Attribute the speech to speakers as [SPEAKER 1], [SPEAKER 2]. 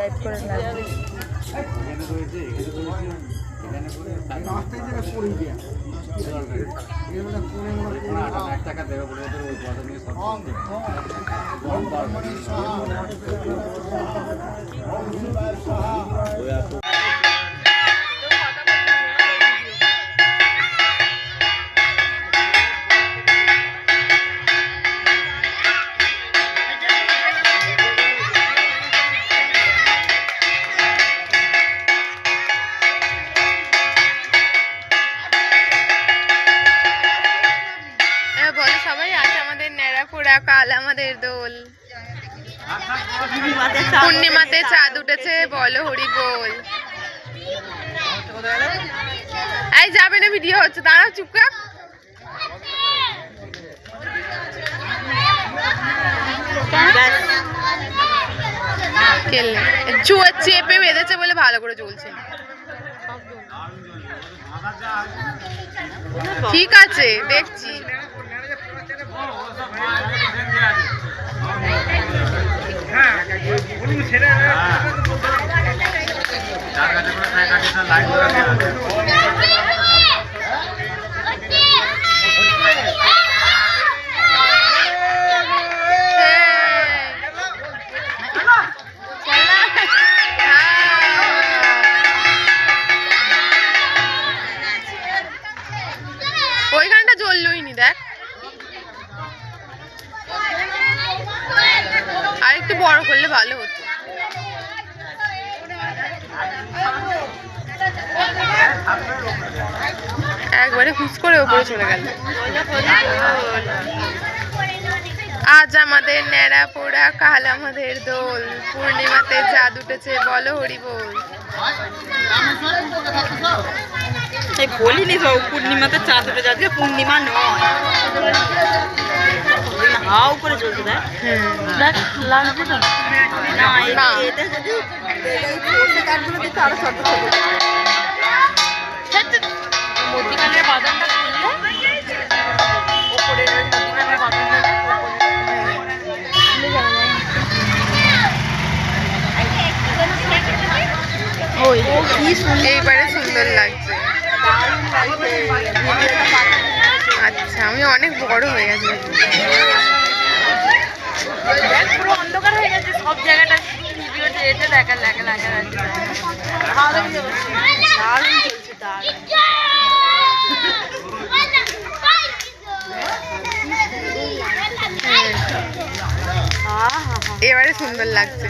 [SPEAKER 1] Guide করে
[SPEAKER 2] এখানে
[SPEAKER 3] আছে আমাদের ন্যাড়াপোড়া কাল আমাদের দোল। পূর্ণিমাতে চাঁদ উঠেছে, বলো হরি বল এই যাবে না ভিডিও হচ্ছে, দাঁড়াও, চুপ কর। চেপে বেঁধেছে বলে ভালো করে চলছে ঠিক আছে, দেখছি।
[SPEAKER 2] যার কাছে
[SPEAKER 3] আর একটু বড় করলে ভালো হতো। একবারে হুস করে ওপরে চলে গেল। আজ আমাদের ন্যাড়া পোড়া, কাল আমাদের দোল। পূর্ণিমাতে চাঁদ উঠেছে, বলো হরি বল।
[SPEAKER 1] বলিনি তো, পূর্ণিমাতে চাঁদ উঠে যাচ্ছে পূর্ণিমা নয়। হাও করে চলছে দেখ। দেখ না
[SPEAKER 3] না।
[SPEAKER 1] এতে যদি কাঠগুলো দিতে আরও ছোট ছোট। মধ্যিখানের বাদামটা খুললে ওপরের মধ্যিখানের বাদামটা খুলে যাবে
[SPEAKER 3] ওই এইবারে সুন্দর লাগছে। আচ্ছা আমি অনেক বড় হয়ে গেছি।
[SPEAKER 1] পুরো অন্ধকার হয়ে গেছে সব জায়গাটা ভিডিওতে এতে দেখা লাগা লাগা লাগছে দারুণ চলছে দারুণ চলছে দারুণ। আহা হা।
[SPEAKER 3] এবারে সুন্দর লাগছে।